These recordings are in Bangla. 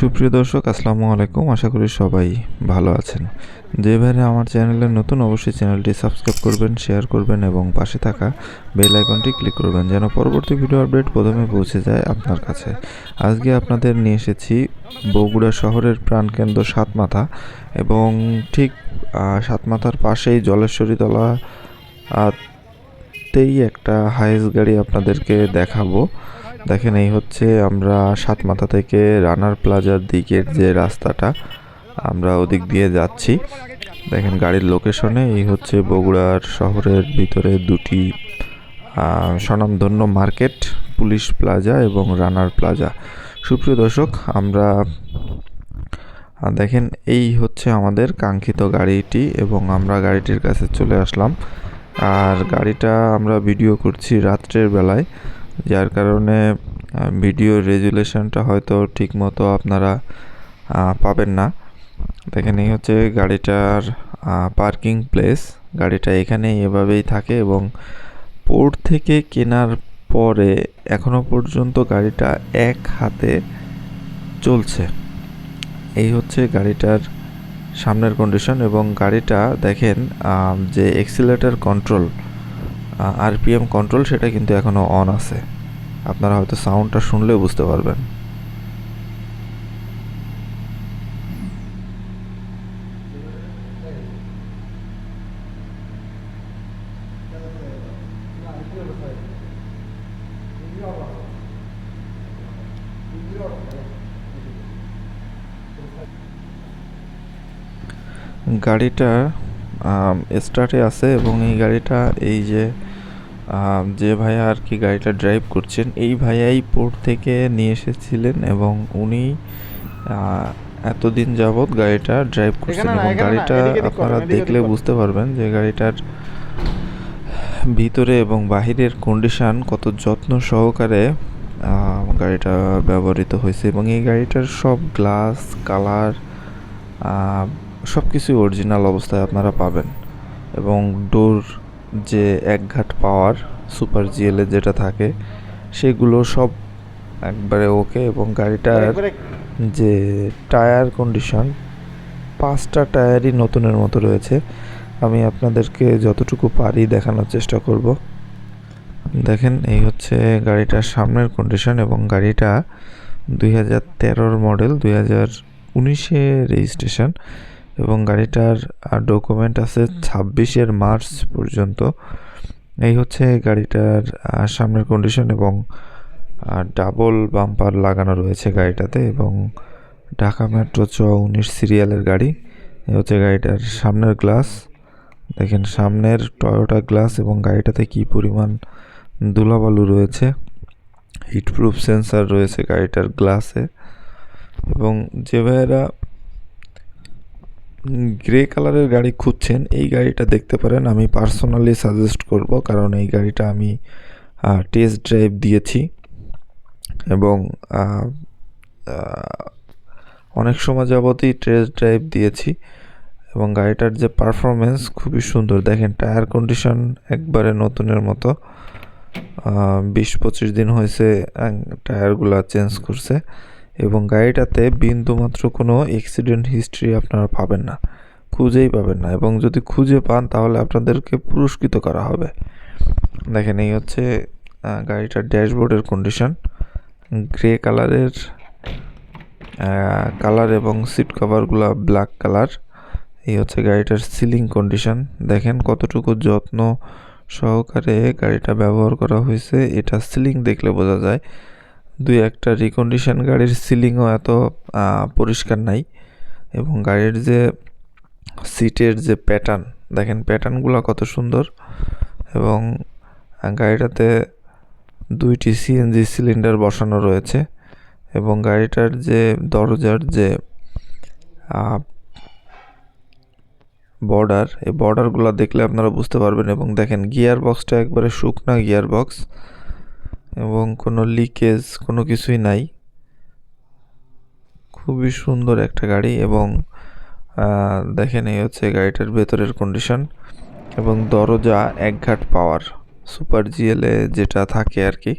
সুপ্রিয় দর্শক, আসসালামু আলাইকুম। আশা করি সবাই ভালো আছেন। যে ভাইরা আমার চ্যানেলে নতুন, অবশ্যই চ্যানেলটি সাবস্ক্রাইব করবেন, শেয়ার করবেন এবং পাশে থাকা বেল আইকনটি ক্লিক করবেন যেন পরবর্তী ভিডিও আপডেট প্রথমে পৌঁছে যায় আপনার কাছে। আজকে আপনাদের নিয়ে এসেছি বগুড়া শহরের প্রাণকেন্দ্র সাতমাথা এবং ঠিক সাতমাথার পাশেই জলেশ্বরীতলা তেই একটা হাইস গাড়ি আপনাদেরকে দেখাবো। দেখেন, এই হচ্ছে আমরা সাতমাথা থেকে রানার প্লাজার দিকের যে রাস্তাটা, আমরা ওদিক দিয়ে যাচ্ছি। দেখেন, গাড়ির লোকেশনে এই হচ্ছে বগুড়ার শহরের ভিতরে দুটি স্বনামধন্য মার্কেট, পুলিশ প্লাজা এবং রানার প্লাজা। সুপ্রিয় দর্শক, আমরা দেখেন, এই হচ্ছে আমাদের কাঙ্ক্ষিত গাড়িটি এবং আমরা গাড়িটির কাছে চলে আসলাম। আর গাড়িটা আমরা ভিডিও করছি রাত্রের বেলায়। যার কারণে ভিডিও রেজুলেশনটা হয়তো ঠিকমতো আপনারা পাবেন না। দেখেন, এই হচ্ছে গাড়িটার পার্কিং প্লেস গাড়িটা এখানেই এভাবেই থাকে এবং পোর্ট থেকে কেনার পরে এখনও পর্যন্ত গাড়িটা এক হাতে চলছে। এই হচ্ছে গাড়িটার সামনের কন্ডিশন এবং গাড়িটা দেখেন যে এক্সিলেটার কন্ট্রোল আরপিএম কন্ট্রোল সেটা কিন্তু এখনও অন আছে। আপনারা হয়তো সাউন্ডটা শুনলে বুঝতে পারবেন। গাড়িটা স্টার্টে আছে এবং এই গাড়িটা এই যে যে ভাইয়া আর কি গাড়িটা ড্রাইভ করছেন এই ভাইয়াই পোর্ট থেকে নিয়ে এসেছিলেন এবং উনি এতদিন যাবৎ গাড়িটা ড্রাইভ করছেন এবং গাড়িটা আপনারা দেখলে বুঝতে পারবেন যে গাড়িটার ভিতরে এবং বাহিরের কন্ডিশন কত যত্ন সহকারে গাড়িটা ব্যবহৃত হয়েছে এবং এই গাড়িটার সব গ্লাস কালার সব কিছুই অরিজিনাল অবস্থায় আপনারা পাবেন এবং ডোর যে একঘাট পাওয়ার সুপার জিএলে যেটা থাকে সেগুলো সব একবারে ওকে এবং গাড়িটার যে টায়ার কন্ডিশন পাঁচটা টায়ারই নতুনের মতো রয়েছে। আমি আপনাদেরকে যতটুকু পারি দেখানোর চেষ্টা করব। দেখেন এই হচ্ছে গাড়িটার সামনের কন্ডিশন এবং গাড়িটা দুই হাজার তেরোর মডেল দুই হাজার উনিশে রেজিস্ট্রেশন। এবং গাড়িটার ডকুমেন্ট আছে ছাব্বিশের মার্চ পর্যন্ত। এই হচ্ছে গাড়িটার সামনের কন্ডিশন এবং ডাবল বাম্পার লাগানো রয়েছে গাড়িটাতে এবং ঢাকা মেট্রো চ উনিশ সিরিয়ালের গাড়ি। এই হচ্ছে গাড়িটার সামনের গ্লাস দেখেন সামনের টয়োটা গ্লাস এবং গাড়িটাতে কি পরিমাণ ধুলাবালু রয়েছে। হিটপ্রুফ সেন্সার রয়েছে গাড়িটার গ্লাসে এবং যে ভাইয়েরা গ্রে কালারের গাড়ি খুঁজছেন, এই গাড়িটা দেখতে পারেন, আমি পার্সোনালি সাজেস্ট করব, কারণ এই গাড়িটা আমি টেস্ট ড্রাইভ দিয়েছি এবং অনেক সময় যাবতই টেস্ট ড্রাইভ দিয়েছি এবং গাড়িটার যে পারফরমেন্স খুবই সুন্দর। দেখেন, টায়ার কন্ডিশন একবারে নতুনের মতো। বিশ পঁচিশ দিন হয়েছে টায়ারগুলো চেঞ্জ করছে। এবং গাড়িটাতে বিন্দুমাত্র কোনো অ্যাক্সিডেন্ট হিস্ট্রি আপনারা পাবেন না, খুঁজেই পাবেন না এবং যদি খুঁজে পান তাহলে আপনাদেরকে পুরস্কৃত করা হবে। দেখেন এই হচ্ছে গাড়িটার ড্যাশবোর্ডের কন্ডিশন গ্রে কালারের কালার এবং সিট কভারগুলো ব্ল্যাক কালার এই হচ্ছে গাড়িটার সিলিং কন্ডিশন দেখেন কতটুকু যত্ন সহকারে গাড়িটা ব্যবহার করা হয়েছে, এটা সিলিং দেখলে বোঝা যায়। দুই একটা রিকন্ডিশন গাড়ির সিলিংও এত পরিষ্কার নাই এবং গাড়ির যে সিটের যে প্যাটার্ন দেখেন প্যাটার্নগুলো কত সুন্দর এবং গাড়িটাতে দুইটি সিএনজি সিলিন্ডার বসানো রয়েছে এবং গাড়িটার যে দরজার যে বর্ডার এই বর্ডারগুলো দেখলে আপনারা বুঝতে পারবেন এবং দেখেন গিয়ার বক্সটা একবারে শুকনা গিয়ার বক্স এবং কোনো লিকেজ কোনো কিছুই নাই। খুবই সুন্দর একটা গাড়ি এবং দেখেন এই হচ্ছে গাড়িটার ভেতরের কন্ডিশন এবং দরজা একঘাট পাওয়ার সুপার জিএলে যেটা থাকে আর কি।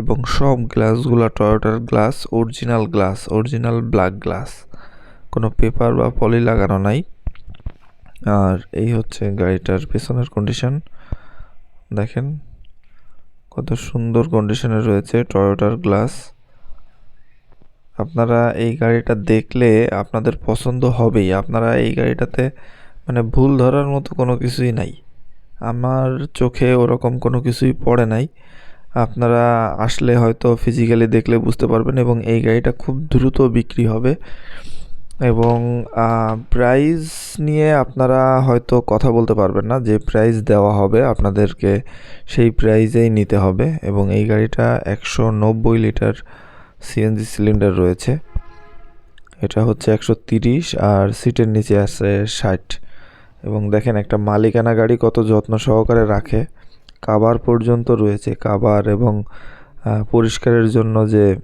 এবং সব গ্লাসগুলো টয়োটার glass original glass original black glass কোনো পেপার বা পলি লাগানো নাই। আর এই হচ্ছে গাড়িটার পেছনের কন্ডিশন দেখেন। কত সুন্দর কন্ডিশনে রয়েছে টয়োটার গ্লাস আপনারা এই গাড়িটা দেখলে আপনাদের পছন্দ হবেই। আপনারা এই গাড়িটাতে মানে ভুল ধরার মতো কোনো কিছুই নাই। আমার চোখে ওরকম কোনো কিছুই পড়ে নাই। আপনারা আসলে হয়তো ফিজিক্যালি দেখলে বুঝতে পারবেন এবং এই গাড়িটা খুব দ্রুত বিক্রি হবে। এবং প্রাইস নিয়ে আপনারা হয়তো কথা বলতে পারবেন না। যে প্রাইস দেওয়া হবে আপনাদেরকে, সেই প্রাইজেই নিতে হবে এবং এই গাড়িটা একশো নব্বই লিটার সিএনজি সিলিন্ডার রয়েছে। এটা হচ্ছে একশো তিরিশ আর সিটের নিচে আছে ষাট। এবং দেখেন একটা মালিকানা গাড়ি কত যত্ন সহকারে রাখে। কাবার পর্যন্ত রয়েছে। কাবার এবং পরিষ্কারের জন্য যে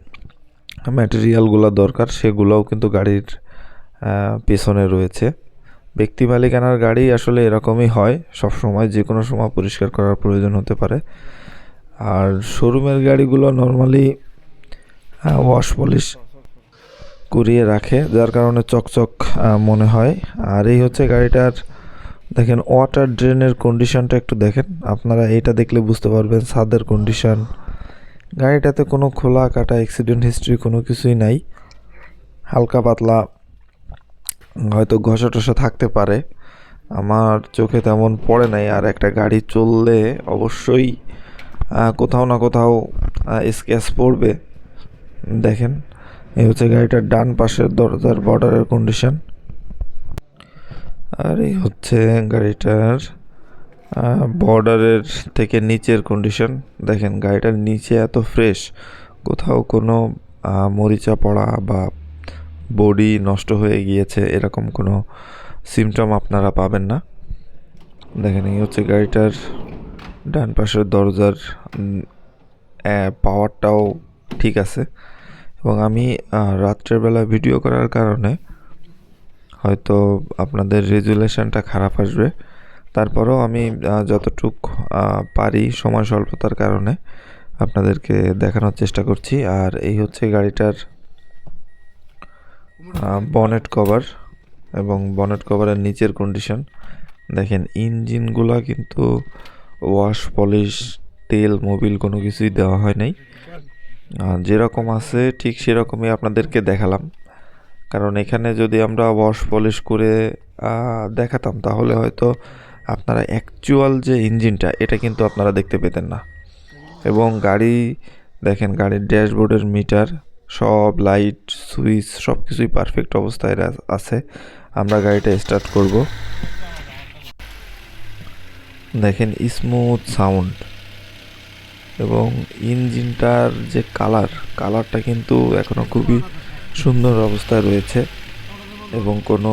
ম্যাটেরিয়ালগুলো দরকার, সেগুলোও কিন্তু গাড়ির পেছনে রয়েছে। ব্যক্তি মালিকানার গাড়ি আসলে এরকমই হয় সব সময় যে কোনো সময় পরিষ্কার করার প্রয়োজন হতে পারে। আর শোরুমের গাড়িগুলো নর্মালি ওয়াশ পলিশ করিয়ে রাখে, যার কারণে চকচক মনে হয়। আর এই হচ্ছে গাড়িটার, দেখেন ওয়াটার ড্রেনের কন্ডিশনটা একটু দেখেন। আপনারা এটা দেখলে বুঝতে পারবেন, ছাদের কন্ডিশন গাড়িটাতে কোনো খোলা কাটা অ্যাক্সিডেন্ট হিস্ট্রি কোনো কিছুই নাই। হালকা পাতলা হয়তো ঘষা টসা থাকতে পারে। আমার চোখে তেমন পড়ে নাই, আর একটা গাড়ি চললে অবশ্যই কোথাও না কোথাও স্ক্যাচ পড়বে। দেখেন, এই হচ্ছে গাড়িটার ডান পাশের দরজার বর্ডারের কন্ডিশন আর এই হচ্ছে গাড়িটার বর্ডারের থেকে নিচের কন্ডিশন দেখেন, গাড়িটার নিচে এত ফ্রেশ কোথাও কোনো মরিচা পড়া বা বডি নষ্ট হয়ে গিয়েছে, এরকম কোনো সিমটম আপনারা পাবেন না। দেখেন, এই হচ্ছে গাড়িটার ডান পাশের দরজার পাওয়ারটাও ঠিক আছে। এবং আমি রাত্রের বেলা ভিডিও করার কারণে হয়তো আপনাদের রেজুলেশনটা খারাপ আসবে। তারপরেও আমি যতটুক পারি সময় স্বল্পতার কারণে আপনাদেরকে দেখানোর চেষ্টা করছি। আর এই হচ্ছে গাড়িটার বনেট কভার এবং বনেট কভারের নিচের কন্ডিশন দেখেন, ইঞ্জিনগুলা কিন্তু ওয়াশ পলিশ তেল মোবিল কোনো কিছুই দেওয়া হয় নাই। যেরকম আছে ঠিক সেরকমই আপনাদেরকে দেখালাম। কারণ এখানে যদি আমরা ওয়াশ পলিশ করে দেখাতাম, তাহলে হয়তো আপনারা অ্যাকচুয়াল যে ইঞ্জিনটা, এটা কিন্তু আপনারা দেখতে পেতেন না। এবং গাড়ি, দেখেন, গাড়ির ড্যাশবোর্ডের মিটার সব লাইট সুইচ সব কিছুই পারফেক্ট অবস্থায় আছে। আমরা গাড়িটা স্টার্ট করব। দেখেন স্মুথ সাউন্ড এবং ইঞ্জিনটার যে কালার কালারটা কিন্তু এখনও খুবই সুন্দর অবস্থায় রয়েছে। এবং কোনো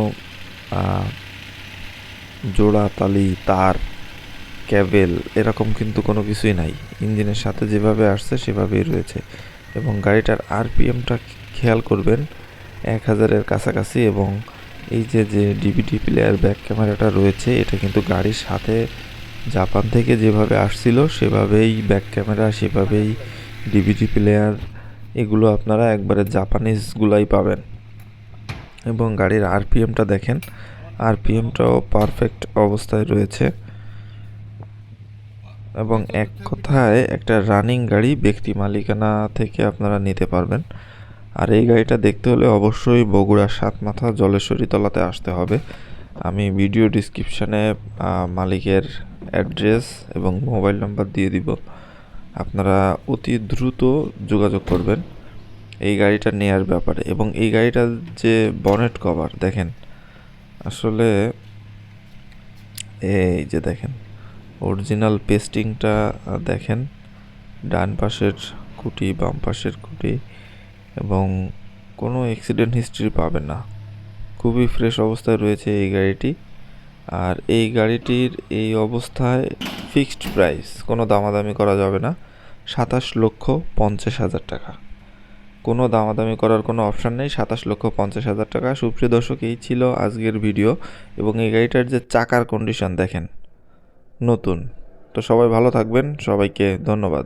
জোড়া তালি তার ক্যাবেল এরকম কিন্তু কোনো কিছুই নাই। ইঞ্জিনের সাথে যেভাবে আসছে, সেভাবেই রয়েছে। এবং গাড়িটার আরপিএমটা খেয়াল করবেন, এক হাজারের কাছাকাছি এবং এই যে যে ডিভিডি প্লেয়ার ব্যাক ক্যামেরাটা রয়েছে, এটা কিন্তু গাড়ির সাথে জাপান থেকে যেভাবে আসছিল, সেভাবেই ব্যাক ক্যামেরা, সেভাবেই ডিভিডি প্লেয়ার, এগুলো আপনারা একবারে জাপানিজগুলাই পাবেন। এবং গাড়ির আরপিএমটা দেখেন, আরপিএমটাও পারফেক্ট অবস্থায় রয়েছে। এবং এক কথায় একটা রানিং গাড়ি ব্যক্তি মালিকানা থেকে আপনারা নিতে পারবেন। আর এই গাড়িটা দেখতে হলে অবশ্যই বগুড়া সাত মাথা জলেশ্বরী তলাতে আসতে হবে। আমি ভিডিও ডিসক্রিপশানে মালিকের অ্যাড্রেস এবং মোবাইল নাম্বার দিয়ে দিব। আপনারা অতি দ্রুত যোগাযোগ করবেন এই গাড়িটা নেয়ার ব্যাপারে। এবং এই গাড়িটার যে বনেট কভার দেখেন, আসলে এই যে দেখেন অরিজিনাল পেস্টিংটা দেখেন। ডান পাশের খুঁটি বাম পাশের খুঁটি এবং কোনো অ্যাক্সিডেন্ট হিস্ট্রি পাবে না। খুবই ফ্রেশ অবস্থায় রয়েছে এই গাড়িটি। আর এই গাড়িটির এই অবস্থায় ফিক্সড প্রাইস কোনো দামাদামি করা যাবে না। সাতাশ লক্ষ পঞ্চাশ হাজার টাকা। কোনো দামাদামি করার কোনো অপশান নেই। সাতাশ লক্ষ পঞ্চাশ হাজার টাকা। সুপ্রিয় দর্শক, এই ছিল আজকের ভিডিও এবং এই গাড়িটার যে চাকার কন্ডিশন দেখেন। নতুন। তো সবাই ভালো থাকবেন। সবাইকে ধন্যবাদ।